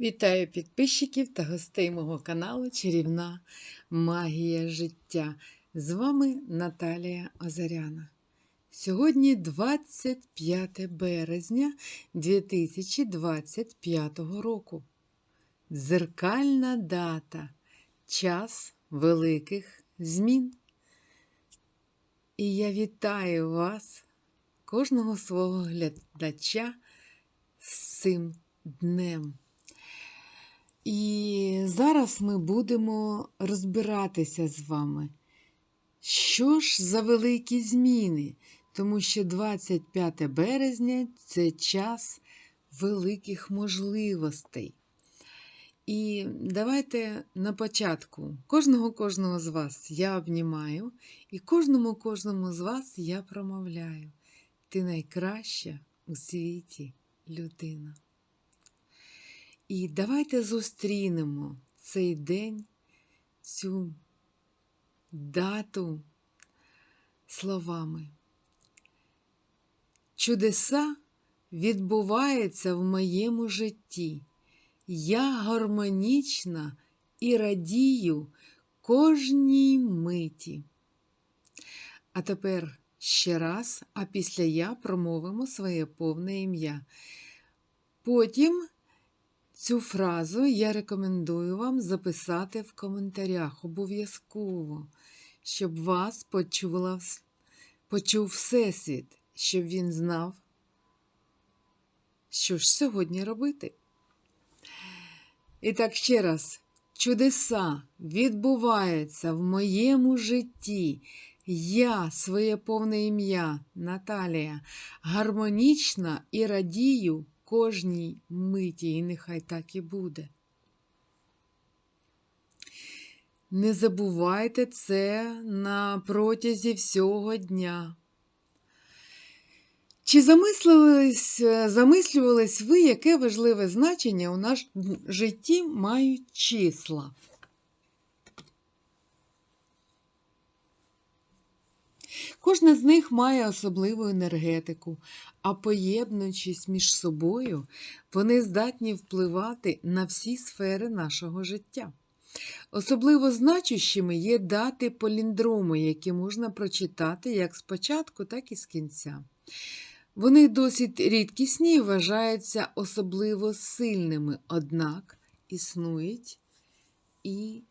Вітаю підписчиків та гостей мого каналу Чарівна Магія життя. З вами Наталія Озаряна. Сьогодні 25 березня 2025 року. Дзеркальна дата. Час великих змін. І я вітаю вас, кожного свого глядача з цим днем. І зараз ми будемо розбиратися з вами, що ж за великі зміни, тому що 25 березня це час великих можливостей. І давайте на початку кожного кожного з вас я обнімаю, і кожному кожному з вас я промовляю. Ти найкраща у світі людина. І давайте зустрінемо цей день, цю дату словами. Чудеса відбуваються в моєму житті. Я гармонічна і радію кожній миті. А тепер ще раз, а після я промовимо своє повне ім'я. Потім Цю фразу я рекомендую вам записати в коментарях обов'язково, щоб вас почула, почув Всесвіт, щоб він знав, що ж сьогодні робити. І так ще раз, чудеса відбуваються в моєму житті. Я, своє повне ім'я Наталія, гармонічна і радію кожній миті, і нехай так і буде. Не забувайте це на протязі всього дня. Чи замислювались, замислювались ви, яке важливе значення у нашому житті мають числа? Кожна з них має особливу енергетику, а поєднуючись між собою, вони здатні впливати на всі сфери нашого життя. Особливо значущими є дати поліндрому, які можна прочитати як спочатку, так і з кінця. Вони досить рідкісні і вважаються особливо сильними, однак існують і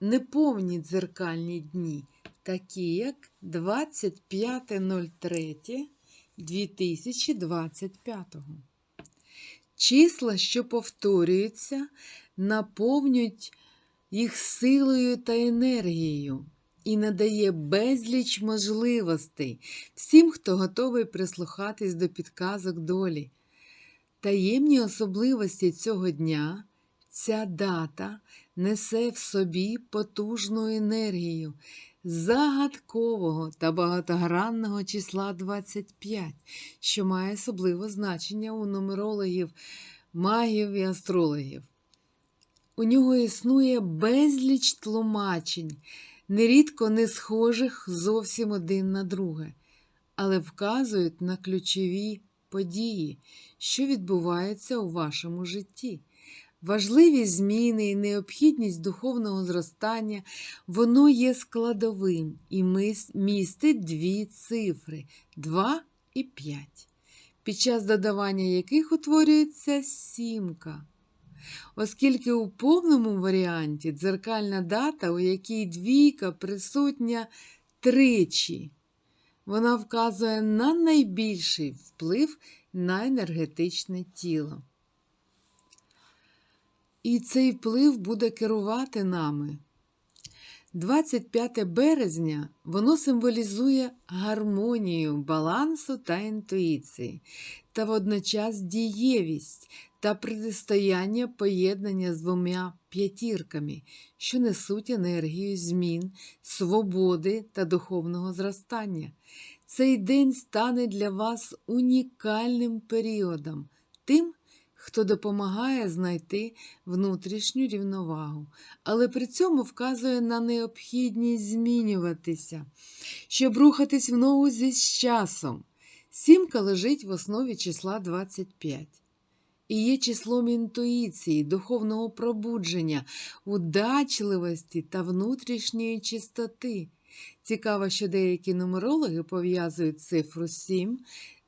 неповні дзеркальні дні такі як 25.03.2025. Числа, що повторюються, наповнюють їх силою та енергією і надає безліч можливостей всім, хто готовий прислухатись до підказок долі. Таємні особливості цього дня. Ця дата несе в собі потужну енергію, загадкового та багатогранного числа 25, що має особливе значення у нумерологів, магів і астрологів. У нього існує безліч тлумачень, нерідко не схожих зовсім один на друге, але вказують на ключові події, що відбуваються у вашому житті. Важливі зміни і необхідність духовного зростання, воно є складовим і містить дві цифри 2 і 5, під час додавання яких утворюється сімка. Оскільки у повному варіанті дзеркальна дата, у якій двійка присутня тричі, вона вказує на найбільший вплив на енергетичне тіло. І цей вплив буде керувати нами. 25 березня воно символізує гармонію, балансу та інтуїції, та водночас дієвість та протистояння поєднання з двома п'ятірками, що несуть енергію змін, свободи та духовного зростання. Цей день стане для вас унікальним періодом, тим, хто допомагає знайти внутрішню рівновагу, але при цьому вказує на необхідність змінюватися, щоб рухатись в ногу зі часом. Сімка лежить в основі числа 25. і є числом інтуїції, духовного пробудження, удачливості та внутрішньої чистоти. Цікаво, що деякі нумерологи пов'язують цифру 7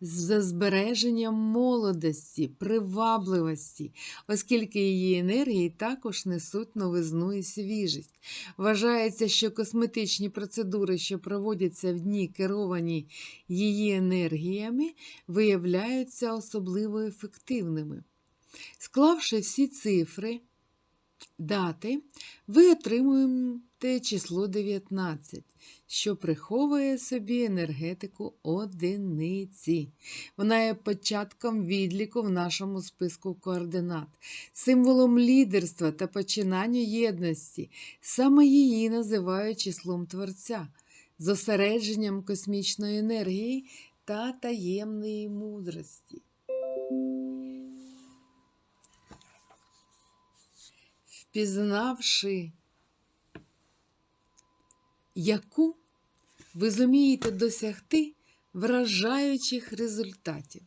з збереженням молодості, привабливості, оскільки її енергії також несуть новизну і свіжість. Вважається, що косметичні процедури, що проводяться в дні, керовані її енергіями, виявляються особливо ефективними. Склавши всі цифри, дати, ви отримуєте число 19, що приховує собі енергетику одиниці. Вона є початком відліку в нашому списку координат, символом лідерства та починання єдності. Саме її називають числом Творця, зосередженням космічної енергії та таємної мудрості. Впізнавши, яку ви зумієте досягти вражаючих результатів.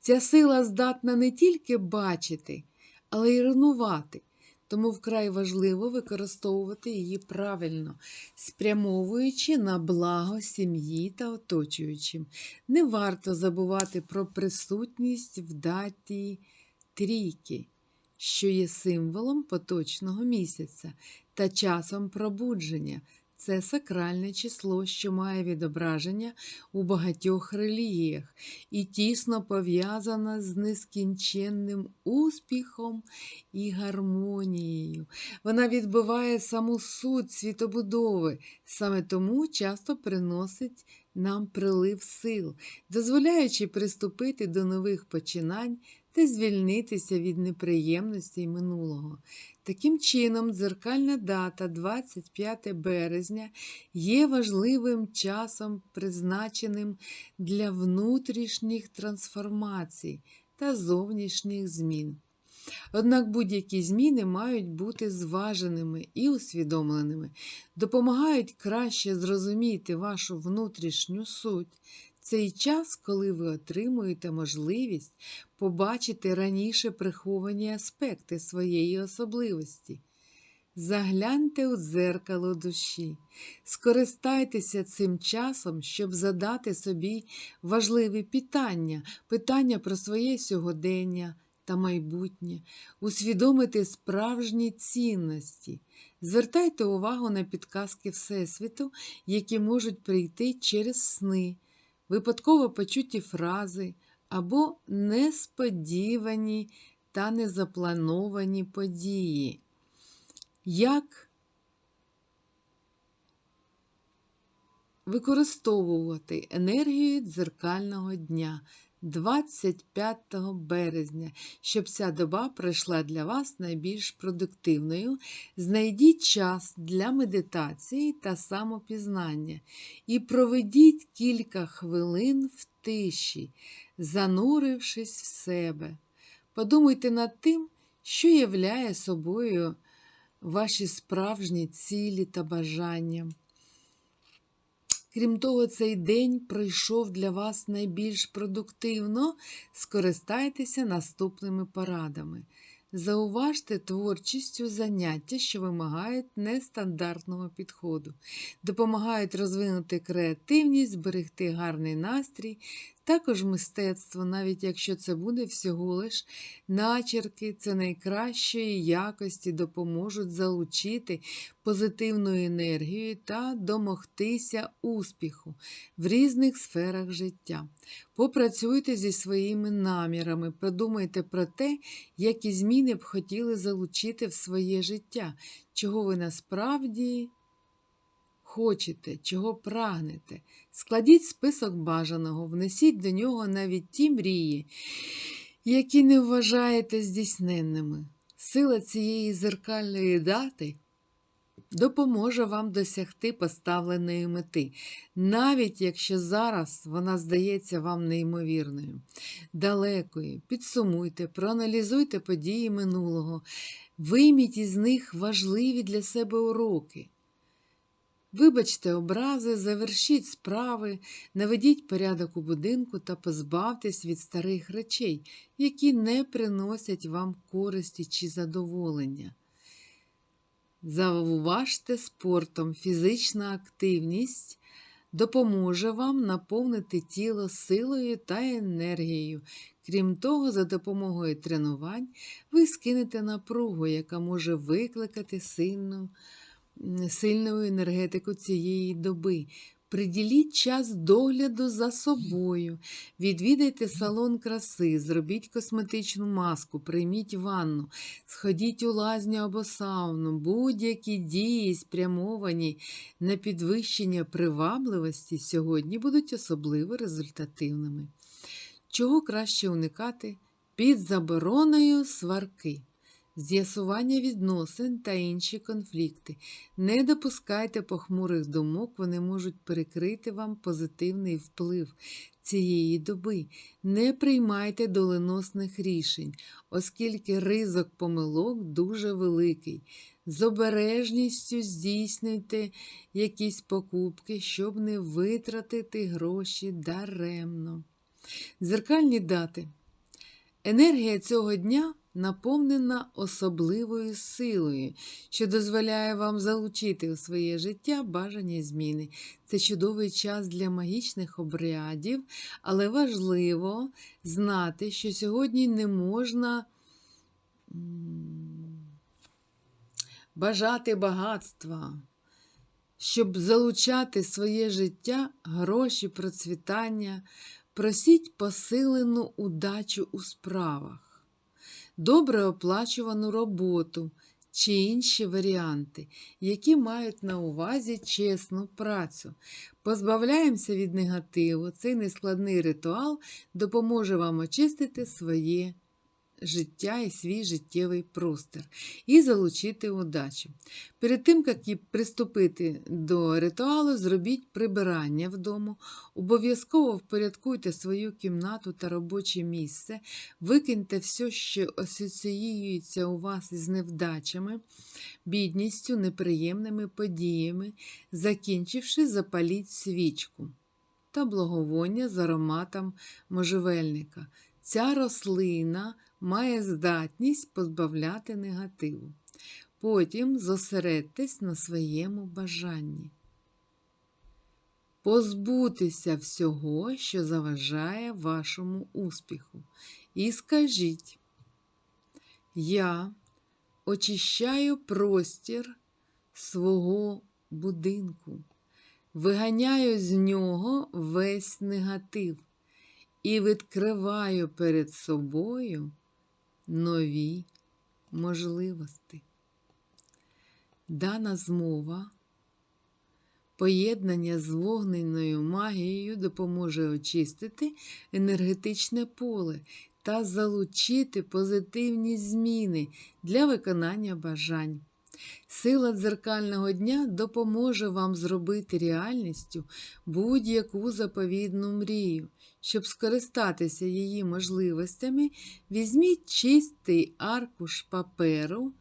Ця сила здатна не тільки бачити, але й рунувати, тому вкрай важливо використовувати її правильно, спрямовуючи на благо сім'ї та оточуючим. Не варто забувати про присутність в даті трійки, що є символом поточного місяця та часом пробудження. Це сакральне число, що має відображення у багатьох релігіях і тісно пов'язане з нескінченним успіхом і гармонією. Вона відбиває саму суть світобудови, саме тому часто приносить нам прилив сил, дозволяючи приступити до нових починань та звільнитися від неприємностей минулого. Таким чином, дзеркальна дата 25 березня є важливим часом, призначеним для внутрішніх трансформацій та зовнішніх змін. Однак будь-які зміни мають бути зваженими і усвідомленими, допомагають краще зрозуміти вашу внутрішню суть. Цей час, коли ви отримуєте можливість побачити раніше приховані аспекти своєї особливості. Загляньте у дзеркало душі, скористайтеся цим часом, щоб задати собі важливі питання, питання про своє сьогодення та майбутнє, усвідомити справжні цінності. Звертайте увагу на підказки Всесвіту, які можуть прийти через сни, випадково почуті фрази або несподівані та незаплановані події. Як використовувати енергію дзеркального дня 25 березня, щоб ця доба пройшла для вас найбільш продуктивною. Знайдіть час для медитації та самопізнання і проведіть кілька хвилин в тиші, занурившись в себе. Подумайте над тим, що являє собою ваші справжні цілі та бажання. Крім того, цей день пройшов для вас найбільш продуктивно. Скористайтеся наступними порадами. Зауважте творчістю заняття, що вимагають нестандартного підходу, допомагають розвинути креативність, зберегти гарний настрій, також мистецтво, навіть якщо це буде всього лиш начерки, це найкращої якості допоможуть залучити позитивну енергію та домогтися успіху в різних сферах життя. Попрацюйте зі своїми намірами, подумайте про те, які зміни б хотіли залучити в своє життя, чого ви насправді хочете, чого прагнете. Складіть список бажаного, внесіть до нього навіть ті мрії, які не вважаєте здійсненними. Сила цієї зеркальної дати допоможе вам досягти поставленої мети, навіть якщо зараз вона здається вам неймовірною, далекою. Підсумуйте, проаналізуйте події минулого, вийміть із них важливі для себе уроки. Вибачте образи, завершіть справи, наведіть порядок у будинку та позбавтесь від старих речей, які не приносять вам користі чи задоволення. Зауважте спортом, фізична активність допоможе вам наповнити тіло силою та енергією. Крім того, за допомогою тренувань ви скинете напругу, яка може викликати сильну, сильну енергетику цієї доби. Приділіть час догляду за собою, відвідайте салон краси, зробіть косметичну маску, прийміть ванну, сходіть у лазню або сауну, будь-які дії, спрямовані на підвищення привабливості, сьогодні будуть особливо результативними. Чого краще уникати? Під забороною сварки, з'ясування відносин та інші конфлікти. Не допускайте похмурих думок, вони можуть перекрити вам позитивний вплив цієї доби. Не приймайте доленосних рішень, оскільки ризик помилок дуже великий. З обережністю здійснюйте якісь покупки, щоб не витратити гроші даремно. Дзеркальні дати. Енергія цього дня наповнена особливою силою, що дозволяє вам залучити у своє життя бажані зміни. Це чудовий час для магічних обрядів, але важливо знати, що сьогодні не можна бажати багатства. Щоб залучати своє життя, гроші, процвітання, просіть посилену удачу у справах, добре оплачувану роботу чи інші варіанти, які мають на увазі чесну працю. Позбавляємося від негативу. Цей нескладний ритуал допоможе вам очистити своє життя і свій життєвий простір і залучити удачу. Перед тим, як приступити до ритуалу, зробіть прибирання вдома, обов'язково впорядкуйте свою кімнату та робоче місце, викиньте все, що асоціюється у вас із невдачами, бідністю, неприємними подіями, закінчивши, запаліть свічку та благовоння з ароматом можжевельника. Ця рослина має здатність позбавляти негативу. Потім зосередьтесь на своєму бажанні. Позбутися всього, що заважає вашому успіху. І скажіть, я очищаю простір свого будинку, виганяю з нього весь негатив і відкриваю перед собою нові можливості. Дана змова, поєднання з вогненою магією допоможе очистити енергетичне поле та залучити позитивні зміни для виконання бажань. Сила дзеркального дня допоможе вам зробити реальністю будь-яку заповідну мрію. Щоб скористатися її можливостями, візьміть чистий аркуш паперу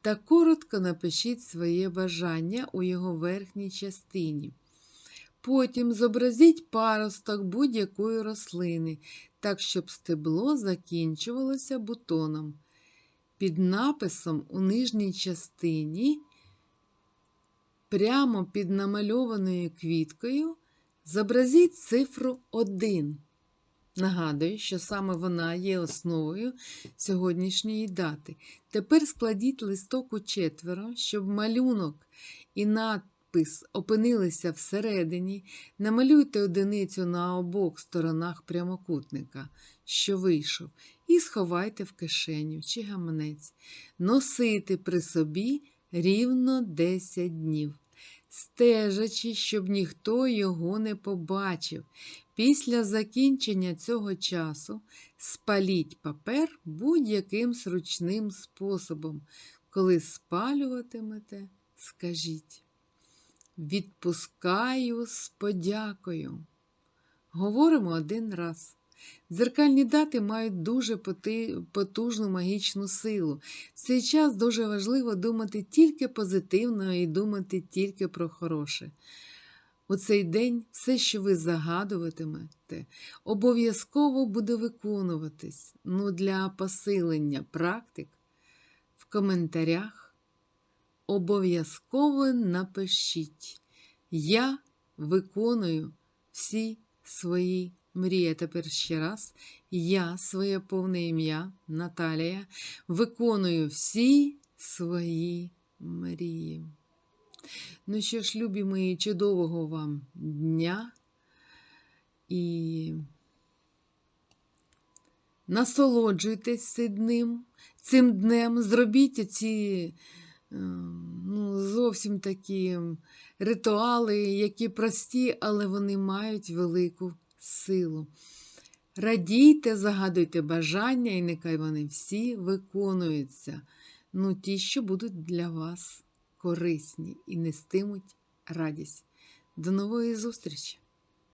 та коротко напишіть своє бажання у його верхній частині. Потім зобразіть паросток будь-якої рослини, так, щоб стебло закінчувалося бутоном. Під написом у нижній частині, прямо під намальованою квіткою, зобразіть цифру 1. Нагадую, що саме вона є основою сьогоднішньої дати. Тепер складіть листок у четверо, щоб малюнок і надпис опинилися всередині. Намалюйте одиницю на обох сторонах прямокутника, що вийшов, і сховайте в кишеню чи гаманець. Носити при собі рівно 10 днів. Стежачи, щоб ніхто його не побачив. Після закінчення цього часу спаліть папер будь-яким зручним способом. Коли спалюватимете, скажіть. Відпускаю з подякою. Говоримо один раз. Дзеркальні дати мають дуже потужну магічну силу. В цей час дуже важливо думати тільки позитивно і думати тільки про хороше. У цей день все, що ви загадуватимете, обов'язково буде виконуватись. Ну, для посилення практик в коментарях обов'язково напишіть. Я виконую всі свої мрії. А Тепер ще раз. Я, своє повне ім'я Наталія, виконую всі свої мрії. Ну що ж, любі мої, чудового вам дня і насолоджуйтесь цим, цим днем, зробіть ці е, ну, зовсім такі ритуали, які прості, але вони мають велику силу. Радійте, загадуйте бажання, і нехай вони всі виконуються. Ну, ті, що будуть для вас корисні і нестимуть радість. До нової зустрічі!